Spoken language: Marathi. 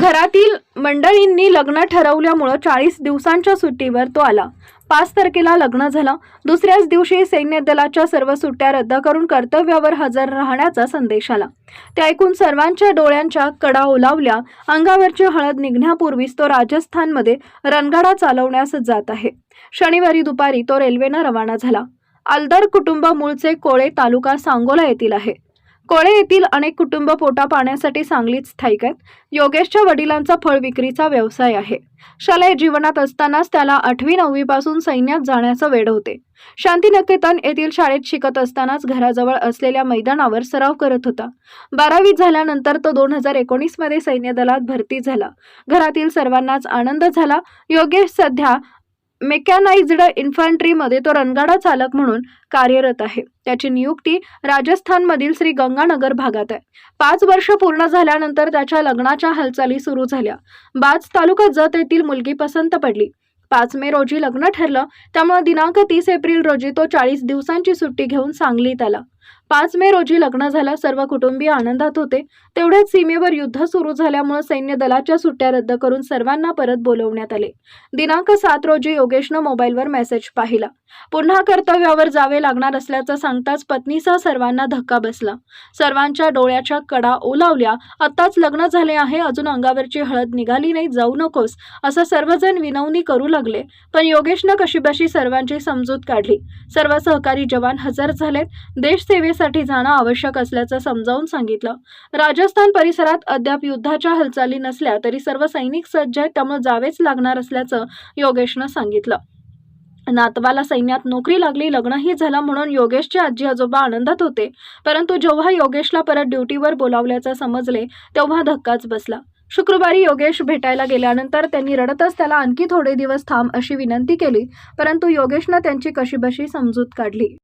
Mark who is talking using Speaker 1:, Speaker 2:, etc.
Speaker 1: घरातील मंडळींनी लग्न ठरवल्यामुळं चाळीस दिवसांच्या सुट्टीवर तो आला. पाच तारखेला लग्न झालं. दुसऱ्याच दिवशी सैन्य दलाच्या सर्व सुट्ट्या रद्द करून कर्तव्यावर हजर राहण्याचा संदेश आला. ते ऐकून सर्वांच्या डोळ्यांच्या कडा ओलावल्या अंगावरची हळद निघण्यापूर्वीच तो राजस्थानमध्ये रणगाडा चालवण्यास जात आहे. शनिवारी दुपारी तो रेल्वेनं रवाना झाला. आलदर कुटुंब मूळचे कोळे तालुका सांगोला येथील आहे. कोळे येथील अनेक कुटुंब पोटा पाण्यासाठी सांगलीत स्थायिक आहेत. योगेशच्या वडिलांचा फळ विक्रीचा व्यवसाय आहे. शालेय जीवनात असतानाच त्याला आठवी नववी पासून सैन्यात जाण्याचं वेड होते. शांतीनिकेतन येथील शाळेत शिकत असतानाच घराजवळ असलेल्या मैदानावर सराव करत होता. बारावी झाल्यानंतर तो दोन हजार एकोणीसमध्ये सैन्य दलात भरती झाला. घरातील सर्वांनाच आनंद झाला. योगेश सध्या मेकॅनाइज्ड इन्फंट्रीमध्ये तो रणगाडा चालक म्हणून कार्यरत आहे. त्याची नियुक्ती राजस्थानमधील श्री गंगानगर भागात आहे. पाच वर्ष पूर्ण झाल्यानंतर त्याच्या लग्नाच्या हालचाली सुरू झाल्या. बाज तालुका जत येथील मुलगी पसंत पडली. पाच मे रोजी लग्न ठरलं त्यामुळे दिनांक तीस एप्रिल रोजी तो चाळीस दिवसांची सुट्टी घेऊन सांगलीत आला. पाच मे रोजी लग्न झालं सर्व कुटुंबीय आनंदात होते. तेवढ्याच सीमेवर युद्ध सुरू झाल्यामुळे सैन्य दलाच्या सुट्ट्या रद्द करून सर्वांना परत बोलवण्यात आले. दिनांक सात रोजी योगेशनं मोबाईलवर मेसेज पाहिला. पुन्हा कर्तव्यावर जावे लागणार असल्याचं सांगताच पत्नीसह सर्वांना धक्का बसला. सर्वांच्या डोळ्याच्या कडा ओलावल्या आत्ताच लग्न झाले आहे अजून अंगावरची हळद निघाली नाही जाऊ नकोस असं सर्वजण विनवणी करू लागले. पण योगेशनं कशीबशी सर्वांची समजूत काढली. सर्व सहकारी जवान हजर झालेत. देश सेवेसाठी जाणं आवश्यक असल्याचं समजावून सांगितलं. राजस्थान परिसरात अद्याप युद्धाच्या हालचाली नसल्या तरी सर्व सैनिक सज्ज आहेत त्यामुळे जावेच लागणार असल्याचं योगेशनं सांगितलं. नातवाला सैन्यात नोकरी लागली लग्नही झालं म्हणून योगेशचे आजी आजोबा आनंदात होते. परंतु जेव्हा योगेशला परत ड्युटीवर बोलावल्याचं समजले तेव्हा धक्काच बसला. शुक्रवारी योगेश भेटायला गेल्यानंतर त्यांनी रडतच त्याला आणखी थोडे दिवस थांब अशी विनंती केली परंतु योगेशनं त्यांची कशीबशी समजूत काढली.